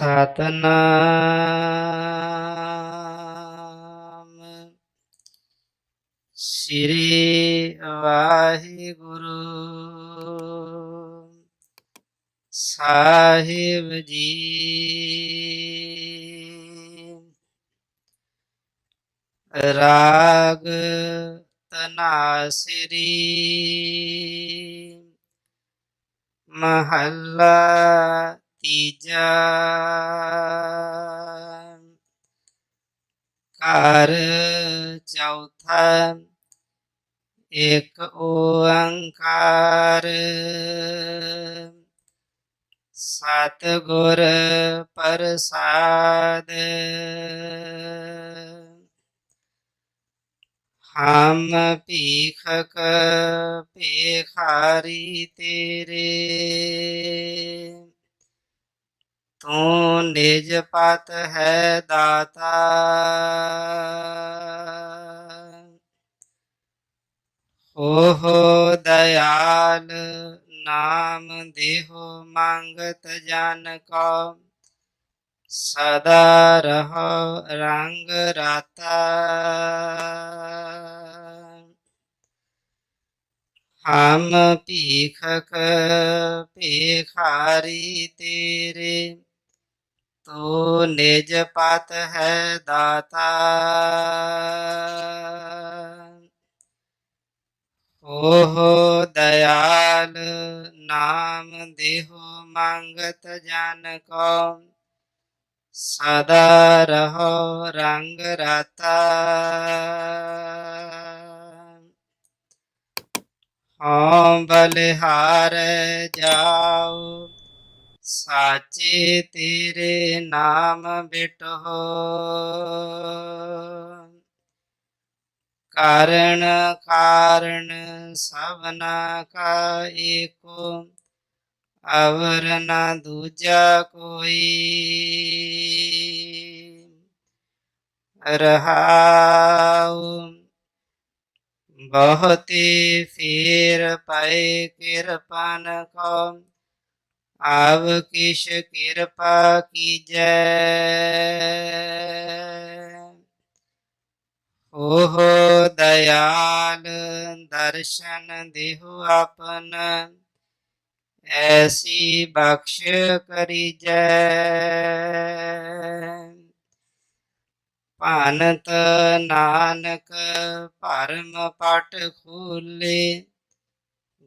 ਸਤਨਾਮ। ਸ੍ਰੀ ਵਾਹਿਗੁਰੂ। ਸਾਹਿਬ ਜੀ। ਰਾਗ ਤਨਾਸਰੀ। ਮਹੱਲਾ ਤੀਜਾ ਘਰ ਚੌਥਾ ਇੱਕ ਓੰਕਾਰ ਸਤ ਗੁਰ ਪ੍ਰਸਾਦ ਹਮ ਭੀਖਕ ਭੇਖਾਰੀ ਤੇਰੇ ਤੂੰ ਨਿਜ ਪਤ ਹੈ ਦਾਤਾ ਓਹ ਦਇਆਲ ਨਾਮ ਦੇਹੋ ਮੰਗਤ ਜਨ ਕੋ ਸਦਾ ਰਹੋ ਰੰਗ ਰਾਤਾ ਹਮ ਭੀਖਕ ਭੇਖਾਰੀ ਤੇਰੇ ਤੋ ਨਿਜ ਪਤ ਹੈ ਦਾਤਾ। ਓਹ ਦਇਆਲ ਨਾਮ ਦੇਹੋ ਮੰਗਤ ਜਨ ਕੋ। ਸਦਾ ਰਹੋ ਰੰਗ ਰਾਤਾ। ਹਉ ਬਲਿਹਾਰ ਜਾਉ। ਸਾਚੇ ਤੇਰੇ ਨਾਮ ਬਿਟੋ ਕਾਰਣ ਕਾਰਣ ਸਭਨਾ ਕਾ ਏਕੋ ਅਵਰ ਨਾ ਦੂਜਾ ਕੋਈ। ਰਹਾਉ ਬਹੁਤੇ ਫੇਰ ਪਏ ਕਿਰਪਨ ਕੋ ਆਵ ਕਿਛ ਕਿਰਪਾ ਕੀਜੈ। ਓਹ ਦਇਆਲ ਦਰਸ਼ਨ ਦੇਹੁ ਆਪਨ, ਐਸੀ ਬਖਸ਼ ਕਰੀਜੈ। ਭਾਨਤ ਨਾਨਕ ਭਰਮ ਪਟ ਖੋਲੇ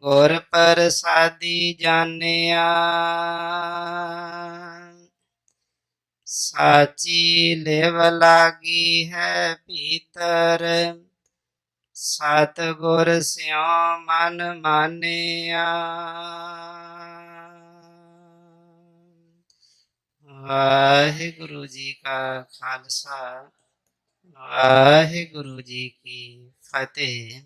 ਗੁਰ ਪ੍ਰਸਾਦੀ ਜਾਣਿਆ। ਸਾਚੀ ਲੇਵ ਲਾਗੀ ਹੈ ਭੀਤਰ ਸਤ ਗੁਰ ਸਿਉ ਮਨ ਮਾਨਿਆ। ਵਾਹਿਗੁਰੂ ਜੀ ਕਾ ਖਾਲਸਾ। ਵਾਹਿਗੁਰੂ ਜੀ ਕੀ ਫਤਿਹ।